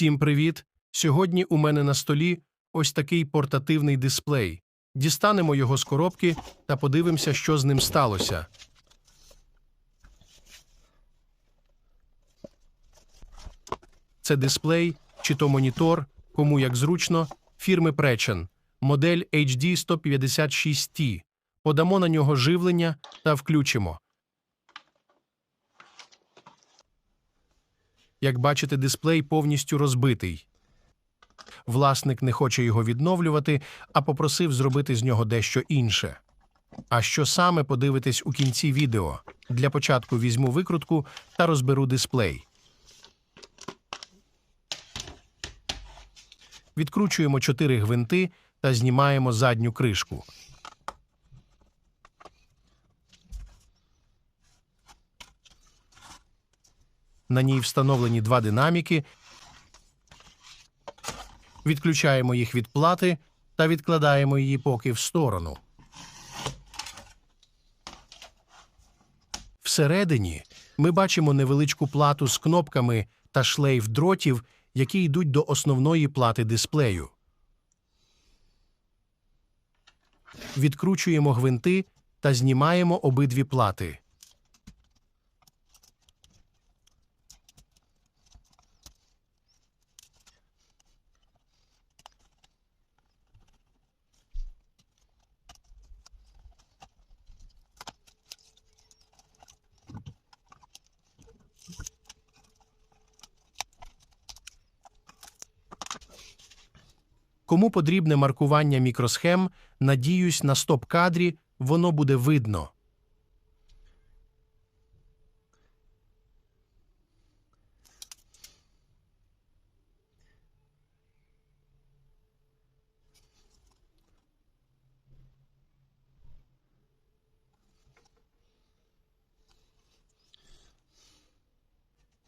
Всім привіт! Сьогодні у мене на столі ось такий портативний дисплей. Дістанемо його з коробки та подивимося, що з ним сталося. Це дисплей чи то монітор, кому як зручно, фірми Precision, модель HD 156T. Подамо на нього живлення та включимо. Як бачите, дисплей повністю розбитий. Власник не хоче його відновлювати, а попросив зробити з нього дещо інше. А що саме подивитесь у кінці відео? Для початку візьму викрутку та розберу дисплей. Відкручуємо чотири гвинти та знімаємо задню кришку. На ній встановлені два динаміки. Відключаємо їх від плати та відкладаємо її поки в сторону. Всередині ми бачимо невеличку плату з кнопками та шлейф дротів, які йдуть до основної плати дисплею. Відкручуємо гвинти та знімаємо обидві плати. Кому потрібне маркування мікросхем, надіюсь, на стоп-кадрі воно буде видно.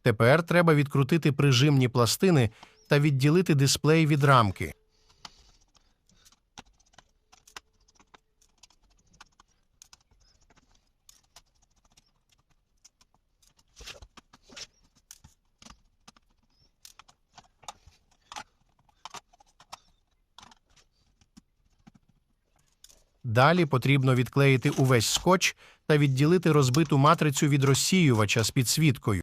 Тепер треба відкрутити прижимні пластини та відділити дисплей від рамки. Далі потрібно відклеїти увесь скотч та відділити розбиту матрицю від розсіювача з підсвіткою.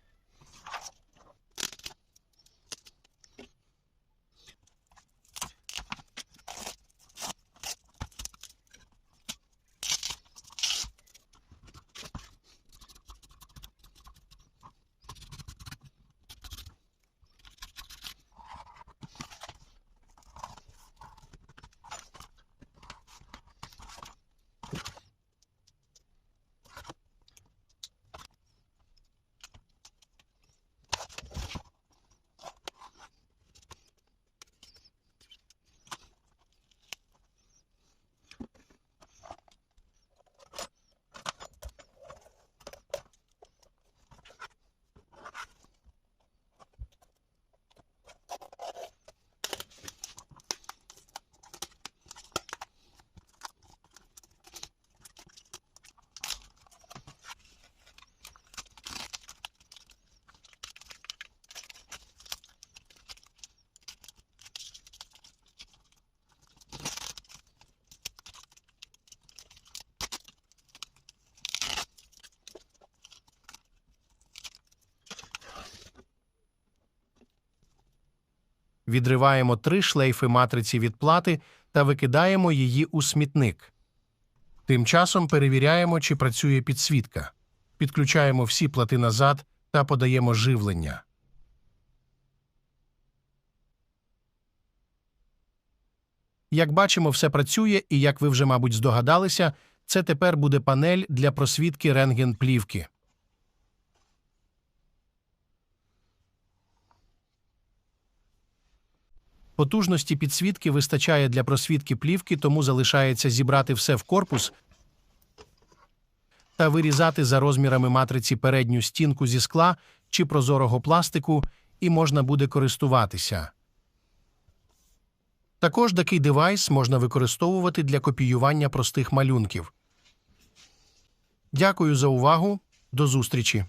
Відриваємо три шлейфи матриці від плати та викидаємо її у смітник. Тим часом перевіряємо, чи працює підсвітка. Підключаємо всі плати назад та подаємо живлення. Як бачимо, все працює, і як ви вже, мабуть, здогадалися, це тепер буде панель для просвітки рентген-плівки. Потужності підсвітки вистачає для просвітки плівки, тому залишається зібрати все в корпус та вирізати за розмірами матриці передню стінку зі скла чи прозорого пластику, і можна буде користуватися. Також такий девайс можна використовувати для копіювання простих малюнків. Дякую за увагу. До зустрічі!